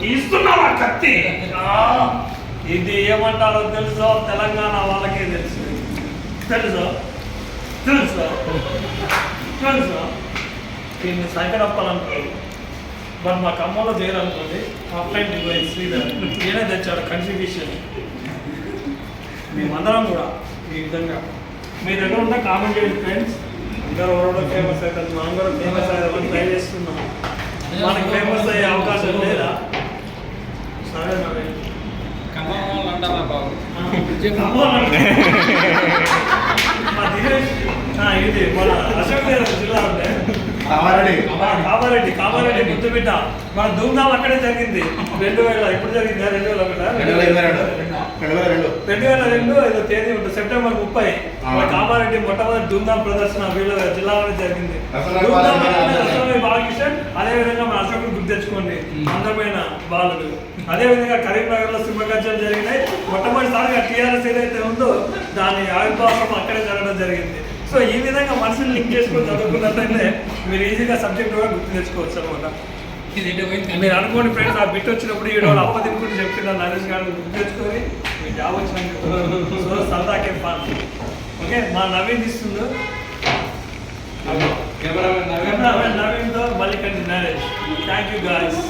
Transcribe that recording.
తీస్తున్నావా కత్తి? ఇది ఏమంటారో తెలుసో? తెలంగాణ వాళ్ళకే తెలుసు. తెలుసు? తెలుసు? తెలుసు? దీన్ని సైకడప్పాలంటారు. బట్ మా కమ్మలో చేయాలనుకోండి ఆఫ్లైన్ డివైస్ శ్రీధర్ నేనే తెచ్చాడు కన్ఫ్యూషన్ మేమందరం కూడా ఈ విధంగా. మీ దగ్గర ఉన్న కామెంట్ చేయండి ఫ్రెండ్స్ అందరూ ఎవరో ఫేమస్ అవుతారు మనం కూడా ఫేమస్ అయ్యామని ట్రై చేస్తున్నాం. మనకి ఫేమస్ అయ్యే అవకాశం లేదా? సరే అంటారా బాబు ఇది మన అశోక్ జిల్లా ఉండే కామారెడ్డి. కామారెడ్డి కామారెడ్డి ముద్దు బిడ్డ మన ధూమ్ధామ్ అక్కడే జరిగింది. రెండు వేల ఎప్పుడు జరిగింది? రెండు వేల ఒకటా? రెండు వేల రెండు ఐదో తేదీ ఉంటుంది సెప్టెంబర్ ముప్పై. కామారెడ్డి మొట్టమొదటి ధూమ్ధామ్ ప్రదర్శన వీళ్ళ జిల్లాలోనే జరిగింది. దసరా ధూమ్ధామ్ బాలకృష్ణ అంటే ఆచార్య. దసరా బాలకిషన్ అదే విధంగా మన అశోకుడు గుర్తు తెచ్చుకోండి అందమైన బాలుడు. అదే విధంగా కరీంనగర్లో సింహగర్జనలు జరిగినాయి. మొట్టమొదటిసారిగా టీఆర్ఎస్ ఏదైతే ఉందో దాని ఆవిర్భావం అక్కడే జరగడం జరిగింది. సో ఈ విధంగా మనుషులు లింక్ చేసుకొని చదువుకున్నట్లయితే మీరు ఈజీగా సబ్జెక్ట్ కూడా గుర్తు తెచ్చుకోవచ్చు అనమాట మీరు అనుకోండి ఫ్రెండ్స్ ఆ బిట్ వచ్చినప్పుడు ఈ రోజు అప్ప తినుకుంటూ చెప్తున్నా నరేష్ గారు గుర్తు తెచ్చుకొని. సో సరదాకే ఫాన్ ఓకే మా నవీన్ ఇస్తుండు కెమెరామెన్ నవీన్. నవీన్తో మళ్ళీ కంటి నరేష్. Thank you guys